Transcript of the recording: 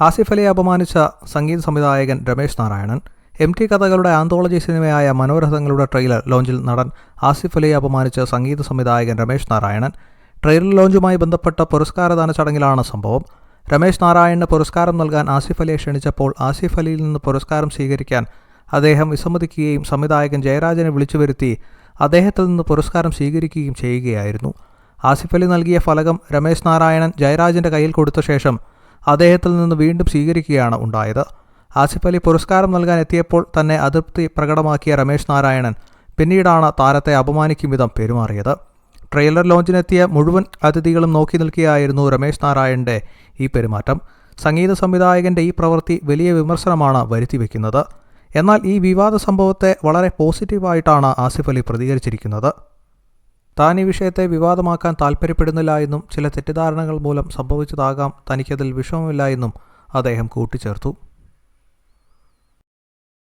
ആസിഫ് അലിയെ അപമാനിച്ച സംഗീത സംവിധായകൻ രമേശ് നാരായണൻ എം ടി കഥകളുടെ ആന്തോളജി സിനിമയായ മനോരഥങ്ങളുടെ ട്രെയിലർ ലോഞ്ചിൽ നടൻ ആസിഫ് അലിയെ അപമാനിച്ച സംഗീത സംവിധായകൻ രമേശ് നാരായണൻ. ട്രെയിലർ ലോഞ്ചുമായി ബന്ധപ്പെട്ട പുരസ്കാരദാന ചടങ്ങിലാണ് സംഭവം. രമേശ് നാരായണന് പുരസ്കാരം നൽകാൻ ആസിഫ് അലിയെ ക്ഷണിച്ചപ്പോൾ ആസിഫ് അലിയിൽ നിന്ന് പുരസ്കാരം സ്വീകരിക്കാൻ അദ്ദേഹം വിസമ്മതിക്കുകയും സംവിധായകൻ ജയരാജനെ വിളിച്ചു വരുത്തി അദ്ദേഹത്തിൽ നിന്ന് പുരസ്കാരം സ്വീകരിക്കുകയും ചെയ്യുകയായിരുന്നു. ആസിഫ് അലി നൽകിയ ഫലകം രമേശ് നാരായണൻ ജയരാജന്റെ കയ്യിൽ കൊടുത്ത ശേഷം അദ്ദേഹത്തിൽ നിന്ന് വീണ്ടും സ്വീകരിക്കുകയാണ് ഉണ്ടായത്. ആസിഫ് അലി പുരസ്കാരം നൽകാൻ എത്തിയപ്പോൾ തന്നെ അതൃപ്തി പ്രകടമാക്കിയ രമേശ് നാരായണൻ പിന്നീടാണ് താരത്തെ അപമാനിക്കും വിധം പെരുമാറിയത്. ട്രെയിലർ ലോഞ്ചിനെത്തിയ മുഴുവൻ അതിഥികളും നോക്കി നിൽക്കുകയായിരുന്നു രമേശ് നാരായണന്റെ ഈ പെരുമാറ്റം. സംഗീത സംവിധായകന്റെ ഈ പ്രവൃത്തി വലിയ വിമർശനമാണ് വരുത്തിവെക്കുന്നത്. എന്നാൽ ഈ വിവാദ സംഭവത്തെ വളരെ പോസിറ്റീവായിട്ടാണ് ആസിഫ് അലി പ്രതികരിച്ചിരിക്കുന്നത്. താൻ ഈ വിഷയത്തെ വിവാദമാക്കാൻ താൽപ്പര്യപ്പെടുന്നില്ല എന്നും ചില തെറ്റിദ്ധാരണകൾ മൂലം സംഭവിച്ചതാകാം തനിക്കതിൽ വിഷമമില്ല എന്നും അദ്ദേഹം കൂട്ടിച്ചേർത്തു.